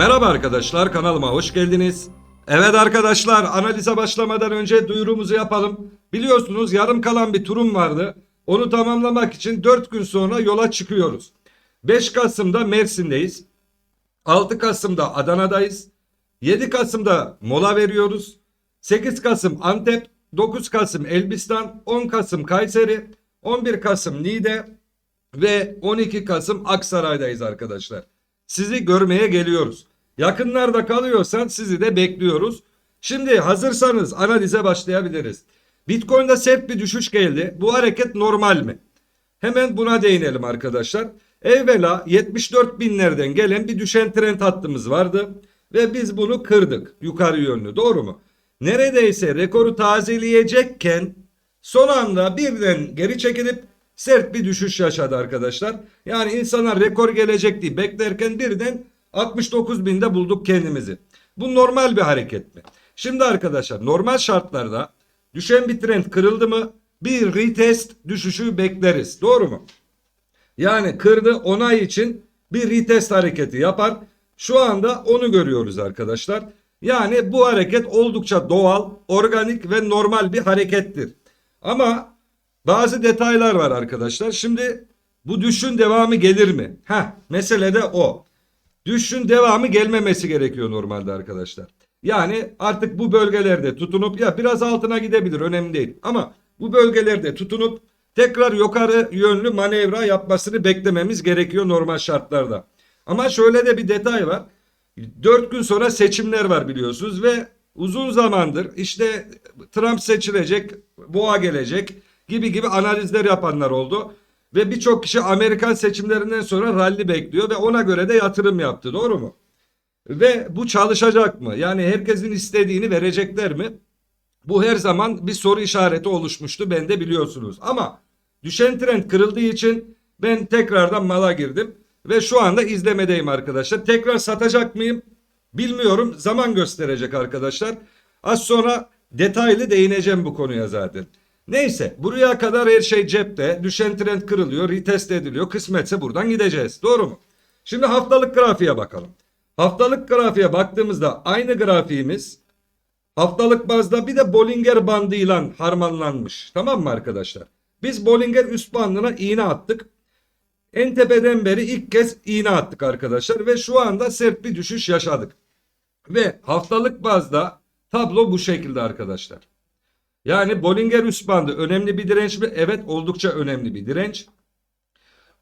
Merhaba arkadaşlar kanalıma hoş geldiniz. Evet arkadaşlar analize başlamadan önce duyurumuzu yapalım. Biliyorsunuz yarım kalan bir turum vardı. Onu tamamlamak için 4 gün sonra yola çıkıyoruz. 5 Kasım'da Mersin'deyiz. 6 Kasım'da Adana'dayız. 7 Kasım'da mola veriyoruz. 8 Kasım Antep, 9 Kasım Elbistan, 10 Kasım Kayseri, 11 Kasım Niğde ve 12 Kasım Aksaray'dayız arkadaşlar. Sizi görmeye geliyoruz. Yakınlarda kalıyorsan sizi de bekliyoruz. Şimdi hazırsanız analize başlayabiliriz. Bitcoin'de sert bir düşüş geldi. Bu hareket normal mi? Hemen buna değinelim arkadaşlar. Evvela 74 binlerden gelen bir düşen trend hattımız vardı. Ve biz bunu kırdık yukarı yönlü doğru mu? Neredeyse rekoru tazeleyecekken son anda birden geri çekilip sert bir düşüş yaşadı arkadaşlar. Yani insanlar rekor gelecek diye beklerken birden 69 binde bulduk kendimizi. Bu normal bir hareket mi? Şimdi arkadaşlar normal şartlarda düşen bir trend kırıldı mı bir retest düşüşü bekleriz. Doğru mu? Yani kırdı onay için bir retest hareketi yapar. Şu anda onu görüyoruz arkadaşlar. Yani bu hareket oldukça doğal, organik ve normal bir harekettir. Ama bazı detaylar var arkadaşlar. Şimdi bu düşün devamı gelir mi? Heh, mesele de o. Düşün devamı gelmemesi gerekiyor normalde arkadaşlar. Yani artık bu bölgelerde tutunup ya biraz altına gidebilir önemli değil. Ama bu bölgelerde tutunup tekrar yukarı yönlü manevra yapmasını beklememiz gerekiyor normal şartlarda. Ama şöyle de bir detay var. 4 gün sonra seçimler var biliyorsunuz ve uzun zamandır işte Trump seçilecek, boğa gelecek gibi gibi analizler yapanlar oldu. Ve birçok kişi Amerikan seçimlerinden sonra rally bekliyor ve ona göre de yatırım yaptı doğru mu? Ve bu çalışacak mı? Yani herkesin istediğini verecekler mi? Bu her zaman bir soru işareti oluşmuştu ben de biliyorsunuz. Ama düşen trend kırıldığı için ben tekrardan mala girdim. Ve şu anda izlemedeyim arkadaşlar. Tekrar satacak mıyım? Bilmiyorum. Zaman gösterecek arkadaşlar. Az sonra detaylı değineceğim bu konuya zaten. Neyse buraya kadar her şey cepte. Düşen trend kırılıyor, retest ediliyor. Kısmetse buradan gideceğiz. Doğru mu? Şimdi haftalık grafiğe bakalım. Haftalık grafiğe baktığımızda aynı grafiğimiz haftalık bazda bir de Bollinger bandıyla harmanlanmış. Tamam mı arkadaşlar? Biz Bollinger üst bandına iğne attık. En tepeden beri ilk kez iğne attık arkadaşlar ve şu anda sert bir düşüş yaşadık. Ve haftalık bazda tablo bu şekilde arkadaşlar. Yani Bollinger üst bandı önemli bir direnç mi? Evet oldukça önemli bir direnç.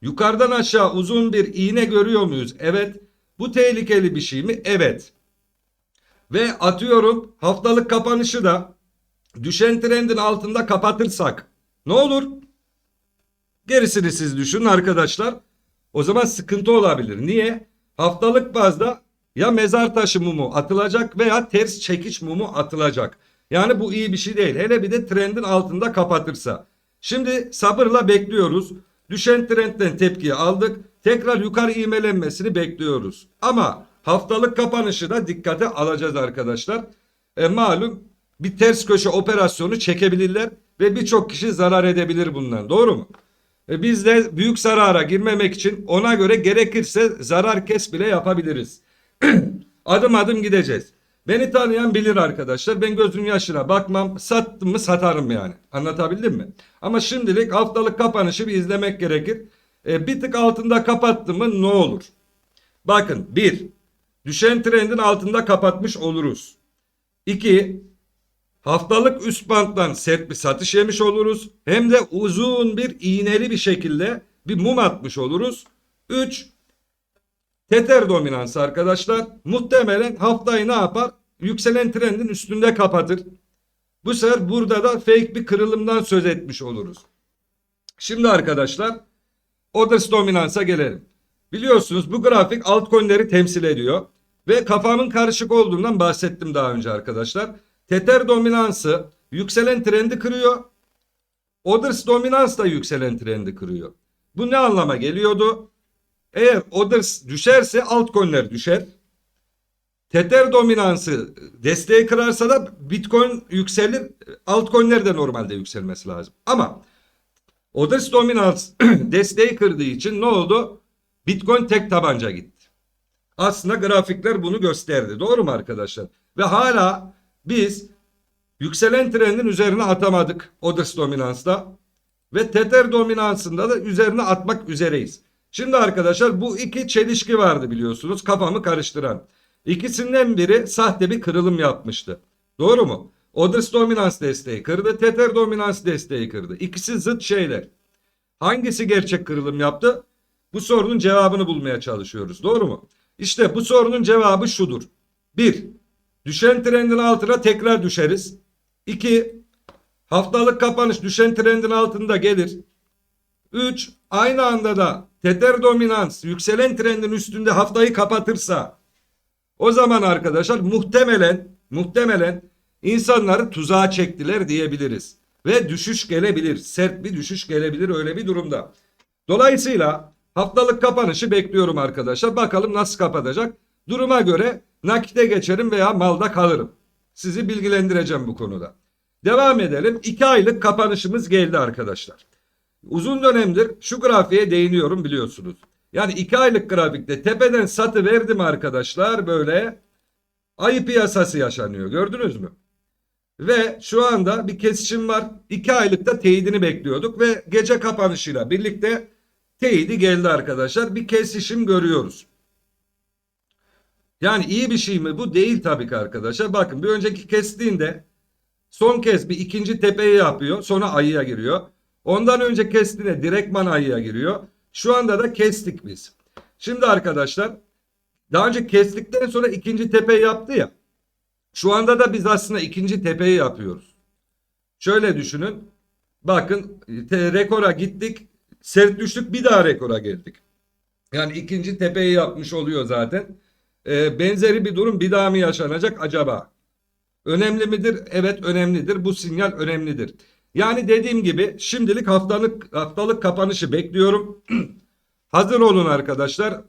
Yukarıdan aşağı uzun bir iğne görüyor muyuz? Evet. Bu tehlikeli bir şey mi? Evet. Ve atıyorum haftalık kapanışı da düşen trendin altında kapatırsak ne olur? Gerisini siz düşünün arkadaşlar. O zaman sıkıntı olabilir. Niye? Haftalık bazda ya mezar taşı mumu atılacak veya ters çekiç mumu atılacak. Yani bu iyi bir şey değil. Hele bir de trendin altında kapatırsa. Şimdi sabırla bekliyoruz. Düşen trendten tepkiyi aldık. Tekrar yukarı ivmelenmesini bekliyoruz. Ama haftalık kapanışı da dikkate alacağız arkadaşlar. E, malum bir ters köşe operasyonu çekebilirler ve birçok kişi zarar edebilir bundan. Doğru mu? E, biz de büyük zarara girmemek için ona göre gerekirse zarar kes bile yapabiliriz. adım adım gideceğiz. Beni tanıyan bilir arkadaşlar. Ben gözün yaşına bakmam. Sattım mı satarım yani. Anlatabildim mi? Ama şimdilik haftalık kapanışı bir izlemek gerekir. E, bir tık altında kapattı mı ne olur? Bakın bir, düşen trendin altında kapatmış oluruz. İki, haftalık üst banttan sert bir satış yemiş oluruz. Hem de uzun bir iğneli bir şekilde bir mum atmış oluruz. Üç, Tether dominansı arkadaşlar muhtemelen haftayı ne yapar? Yükselen trendin üstünde kapatır. Bu sefer burada da fake bir kırılımdan söz etmiş oluruz. Şimdi arkadaşlar Orders dominansa gelelim. Biliyorsunuz bu grafik altcoin'leri temsil ediyor. Ve kafamın karışık olduğundan bahsettim daha önce arkadaşlar. Tether dominansı yükselen trendi kırıyor. Orders dominans da yükselen trendi kırıyor. Bu ne anlama geliyordu? Eğer Orders düşerse altcoin'ler düşer. Tether dominansı desteği kırarsa da Bitcoin yükselir. Altcoin'ler de normalde yükselmesi lazım. Ama Orders dominans desteği kırdığı için ne oldu? Bitcoin tek tabanca gitti. Aslında grafikler bunu gösterdi. Doğru mu arkadaşlar? Ve hala biz yükselen trendin üzerine atamadık Others dominansta. Ve Tether dominansında da üzerine atmak üzereyiz. Şimdi arkadaşlar bu iki çelişki vardı biliyorsunuz kafamı karıştıran. İkisinden biri sahte bir kırılım yapmıştı. Doğru mu? Others dominans desteği kırdı, Tether dominans desteği kırdı. İkisi zıt şeyler. Hangisi gerçek kırılım yaptı? Bu sorunun cevabını bulmaya çalışıyoruz. Doğru mu? İşte bu sorunun cevabı şudur. 1. Düşen trendin altına tekrar düşeriz. 2. Haftalık kapanış düşen trendin altında gelir. 3. Aynı anda da Tether dominans yükselen trendin üstünde haftayı kapatırsa o zaman arkadaşlar muhtemelen muhtemelen insanları tuzağa çektiler diyebiliriz. Ve düşüş gelebilir. Sert bir düşüş gelebilir öyle bir durumda. Dolayısıyla haftalık kapanışı bekliyorum arkadaşlar. Bakalım nasıl kapatacak. Duruma göre nakite geçerim veya malda kalırım. Sizi bilgilendireceğim bu konuda. Devam edelim. 2 aylık kapanışımız geldi arkadaşlar. Uzun dönemdir şu grafiğe değiniyorum biliyorsunuz. Yani 2 aylık grafikte tepeden satı verdim arkadaşlar böyle ayı piyasası yaşanıyor gördünüz mü? Ve şu anda bir kesişim var. 2 aylıkta teyidini bekliyorduk ve gece kapanışıyla birlikte teyidi geldi arkadaşlar. Bir kesişim görüyoruz. Yani iyi bir şey mi bu? Değil tabii ki arkadaşlar. Bakın bir önceki kestiğinde son kez bir ikinci tepeyi yapıyor. Sonra ayıya giriyor. Ondan önce kestiğinde direktman ayıya giriyor. Şu anda da kestik biz. Şimdi arkadaşlar daha önce kestikten sonra ikinci tepeyi yaptı ya. Şu anda da biz aslında ikinci tepeyi yapıyoruz. Şöyle düşünün. Bakın rekora gittik. Sert düştük bir daha rekora geldik. Yani ikinci tepeyi yapmış oluyor zaten. Ee, benzeri bir durum bir daha mı yaşanacak acaba? Önemli midir? Evet önemlidir. Bu sinyal önemlidir. Yani dediğim gibi şimdilik haftalık haftalık kapanışı bekliyorum. Hazır olun arkadaşlar.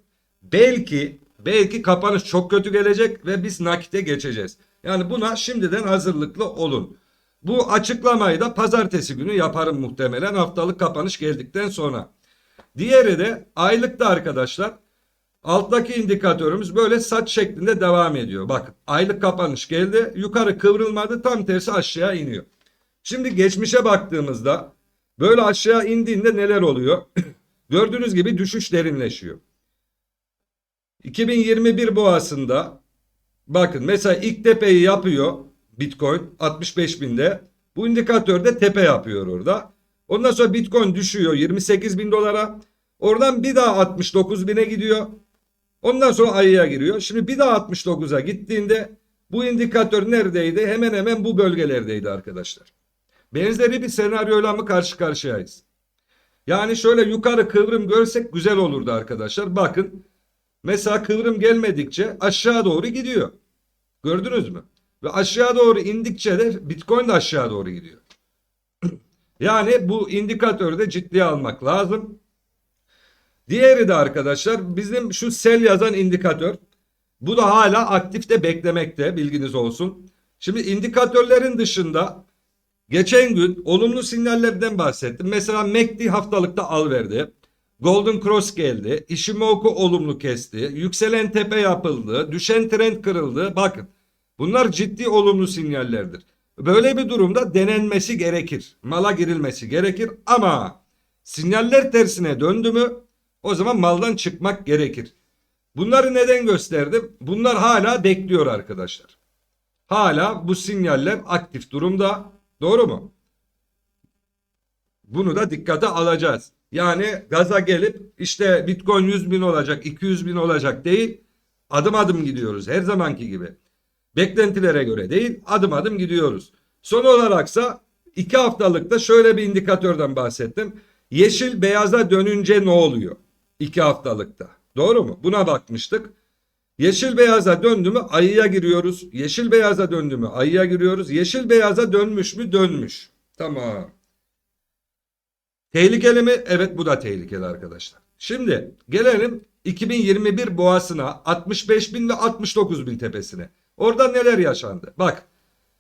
Belki belki kapanış çok kötü gelecek ve biz nakite geçeceğiz. Yani buna şimdiden hazırlıklı olun. Bu açıklamayı da pazartesi günü yaparım muhtemelen haftalık kapanış geldikten sonra. Diğeri de aylıkta arkadaşlar. Alttaki indikatörümüz böyle saç şeklinde devam ediyor. Bakın aylık kapanış geldi. Yukarı kıvrılmadı tam tersi aşağı iniyor. Şimdi geçmişe baktığımızda böyle aşağı indiğinde neler oluyor? Gördüğünüz gibi düşüş derinleşiyor. 2021 boğasında bakın mesela ilk tepeyi yapıyor Bitcoin 65 binde. Bu indikatörde tepe yapıyor orada. Ondan sonra Bitcoin düşüyor 28 bin dolara. Oradan bir daha 69 bine gidiyor. Ondan sonra ayıya giriyor. Şimdi bir daha 69'a gittiğinde bu indikatör neredeydi? Hemen hemen bu bölgelerdeydi arkadaşlar. Benzeri bir senaryoyla mı karşı karşıyayız? Yani şöyle yukarı kıvrım görsek güzel olurdu arkadaşlar. Bakın mesela kıvrım gelmedikçe aşağı doğru gidiyor. Gördünüz mü? Ve aşağı doğru indikçe de Bitcoin de aşağı doğru gidiyor. yani bu indikatörü de ciddiye almak lazım. Diğeri de arkadaşlar bizim şu sel yazan indikatör. Bu da hala aktifte beklemekte bilginiz olsun. Şimdi indikatörlerin dışında geçen gün olumlu sinyallerden bahsettim. Mesela MACD haftalıkta al verdi. Golden Cross geldi. Ishimoku olumlu kesti. Yükselen tepe yapıldı. Düşen trend kırıldı. Bakın bunlar ciddi olumlu sinyallerdir. Böyle bir durumda denenmesi gerekir. Mala girilmesi gerekir ama sinyaller tersine döndü mü o zaman maldan çıkmak gerekir. Bunları neden gösterdim? Bunlar hala bekliyor arkadaşlar. Hala bu sinyaller aktif durumda. Doğru mu? Bunu da dikkate alacağız. Yani gaza gelip işte Bitcoin 100 bin olacak, 200 bin olacak değil. Adım adım gidiyoruz her zamanki gibi. Beklentilere göre değil adım adım gidiyoruz. Son olaraksa iki haftalıkta şöyle bir indikatörden bahsettim. Yeşil beyaza dönünce ne oluyor? İki haftalıkta. Doğru mu? Buna bakmıştık. Yeşil beyaza döndü mü ayıya giriyoruz. Yeşil beyaza döndü mü ayıya giriyoruz. Yeşil beyaza dönmüş mü dönmüş. Tamam. Tehlikeli mi? Evet bu da tehlikeli arkadaşlar. Şimdi gelelim 2021 boğasına 65 bin ve 69 bin tepesine. Orada neler yaşandı? Bak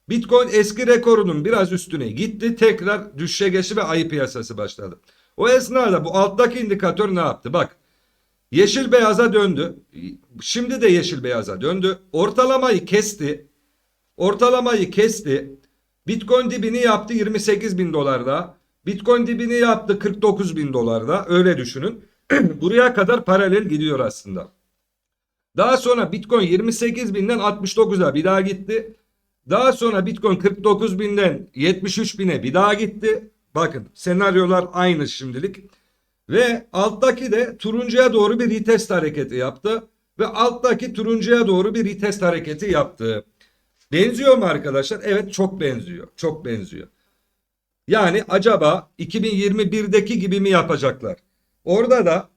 Bitcoin eski rekorunun biraz üstüne gitti. Tekrar düşüşe geçti ve ayı piyasası başladı. O esnada bu alttaki indikatör ne yaptı? Bak Yeşil beyaza döndü. Şimdi de yeşil beyaza döndü. Ortalamayı kesti. Ortalamayı kesti. Bitcoin dibini yaptı 28 bin dolarda. Bitcoin dibini yaptı 49 bin dolarda. Öyle düşünün. Buraya kadar paralel gidiyor aslında. Daha sonra Bitcoin 28 binden 69'a bir daha gitti. Daha sonra Bitcoin 49 binden 73 bine bir daha gitti. Bakın senaryolar aynı şimdilik. Ve alttaki de turuncuya doğru bir retest hareketi yaptı. Ve alttaki turuncuya doğru bir retest hareketi yaptı. Benziyor mu arkadaşlar? Evet çok benziyor. Çok benziyor. Yani acaba 2021'deki gibi mi yapacaklar? Orada da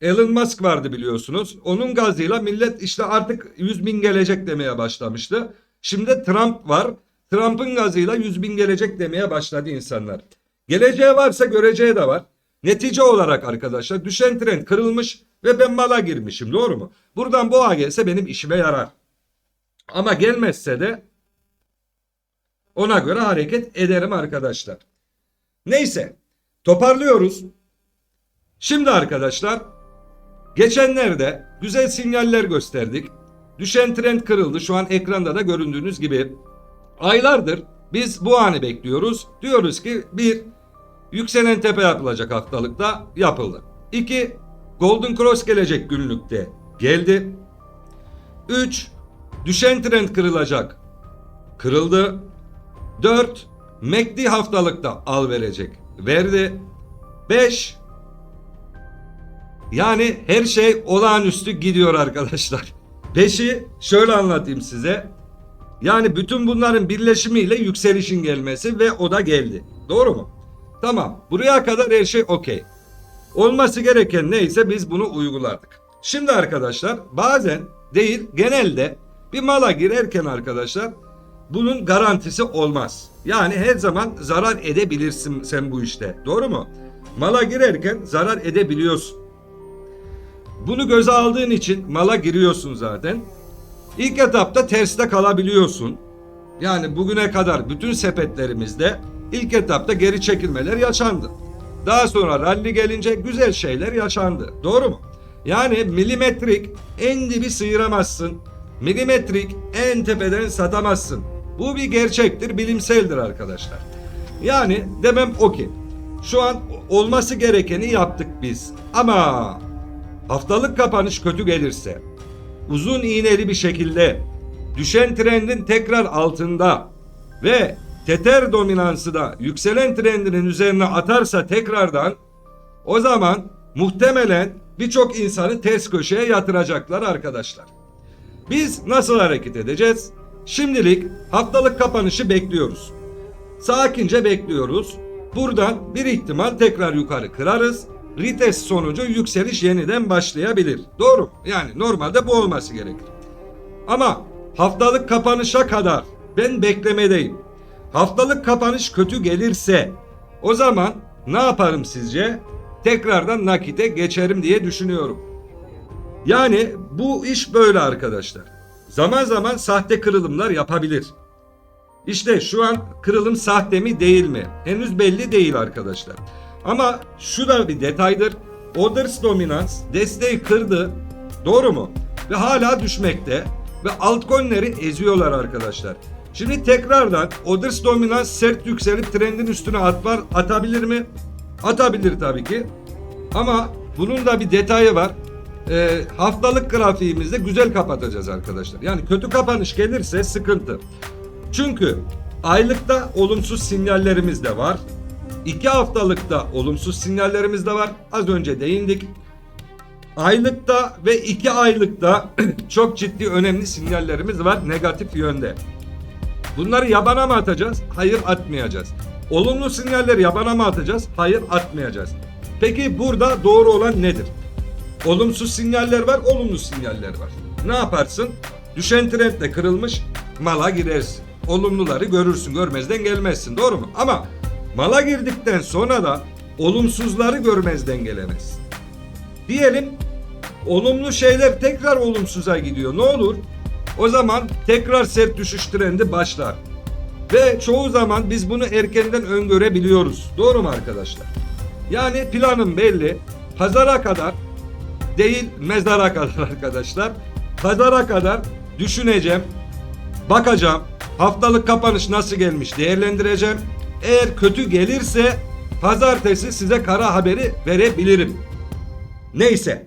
Elon Musk vardı biliyorsunuz. Onun gazıyla millet işte artık 100 bin gelecek demeye başlamıştı. Şimdi Trump var. Trump'ın gazıyla 100 bin gelecek demeye başladı insanlar. Geleceği varsa göreceği de var. Netice olarak arkadaşlar düşen trend kırılmış ve ben mala girmişim doğru mu? Buradan boğa gelse benim işime yarar. Ama gelmezse de ona göre hareket ederim arkadaşlar. Neyse toparlıyoruz. Şimdi arkadaşlar geçenlerde güzel sinyaller gösterdik. Düşen trend kırıldı. Şu an ekranda da göründüğünüz gibi. Aylardır biz bu anı bekliyoruz. Diyoruz ki bir yükselen tepe yapılacak haftalıkta yapıldı. İki Golden Cross gelecek günlükte geldi. 3. Düşen trend kırılacak. Kırıldı. 4. MACD haftalıkta al verecek. Verdi. 5. Yani her şey olağanüstü gidiyor arkadaşlar. 5'i şöyle anlatayım size. Yani bütün bunların birleşimiyle yükselişin gelmesi ve o da geldi. Doğru mu? Tamam. Buraya kadar her şey okey. Olması gereken neyse biz bunu uyguladık. Şimdi arkadaşlar bazen değil genelde bir mala girerken arkadaşlar bunun garantisi olmaz. Yani her zaman zarar edebilirsin sen bu işte. Doğru mu? Mala girerken zarar edebiliyorsun. Bunu göze aldığın için mala giriyorsun zaten. İlk etapta terste kalabiliyorsun. Yani bugüne kadar bütün sepetlerimizde ilk etapta geri çekilmeler yaşandı. Daha sonra rally gelince güzel şeyler yaşandı. Doğru mu? Yani milimetrik en dibi sıyıramazsın. Milimetrik en tepeden satamazsın. Bu bir gerçektir, bilimseldir arkadaşlar. Yani demem o ki şu an olması gerekeni yaptık biz. Ama haftalık kapanış kötü gelirse uzun iğneli bir şekilde düşen trendin tekrar altında ve teter dominansı da yükselen trendinin üzerine atarsa tekrardan o zaman muhtemelen birçok insanı ters köşeye yatıracaklar arkadaşlar. Biz nasıl hareket edeceğiz? Şimdilik haftalık kapanışı bekliyoruz. Sakince bekliyoruz. Buradan bir ihtimal tekrar yukarı kırarız. Retest sonucu yükseliş yeniden başlayabilir. Doğru. Yani normalde bu olması gerekir. Ama haftalık kapanışa kadar ben beklemedeyim. Haftalık kapanış kötü gelirse o zaman ne yaparım sizce? Tekrardan nakite geçerim diye düşünüyorum. Yani bu iş böyle arkadaşlar. Zaman zaman sahte kırılımlar yapabilir. İşte şu an kırılım sahte mi değil mi? Henüz belli değil arkadaşlar. Ama şu da bir detaydır. Orders dominans desteği kırdı. Doğru mu? Ve hala düşmekte. Ve altcoin'leri eziyorlar arkadaşlar. Şimdi tekrardan Orders dominans sert yükselip trendin üstüne atlar, atabilir mi? Atabilir tabii ki. Ama bunun da bir detayı var. Ee, haftalık grafiğimizde güzel kapatacağız arkadaşlar. Yani kötü kapanış gelirse sıkıntı. Çünkü aylıkta olumsuz sinyallerimiz de var. İki haftalıkta olumsuz sinyallerimiz de var. Az önce değindik. Aylıkta ve iki aylıkta çok ciddi önemli sinyallerimiz var negatif yönde. Bunları yabana mı atacağız? Hayır atmayacağız. Olumlu sinyalleri yabana mı atacağız? Hayır atmayacağız. Peki burada doğru olan nedir? Olumsuz sinyaller var, olumlu sinyaller var. Ne yaparsın? Düşen trendle kırılmış mala girersin. Olumluları görürsün, görmezden gelmezsin. Doğru mu? Ama mala girdikten sonra da olumsuzları görmezden gelemezsin. Diyelim olumlu şeyler tekrar olumsuza gidiyor. Ne olur? O zaman tekrar sert düşüş trendi başlar. Ve çoğu zaman biz bunu erkenden öngörebiliyoruz. Doğru mu arkadaşlar? Yani planım belli. Pazara kadar değil mezara kadar arkadaşlar. Pazara kadar düşüneceğim. Bakacağım. Haftalık kapanış nasıl gelmiş değerlendireceğim. Eğer kötü gelirse pazartesi size kara haberi verebilirim. Neyse.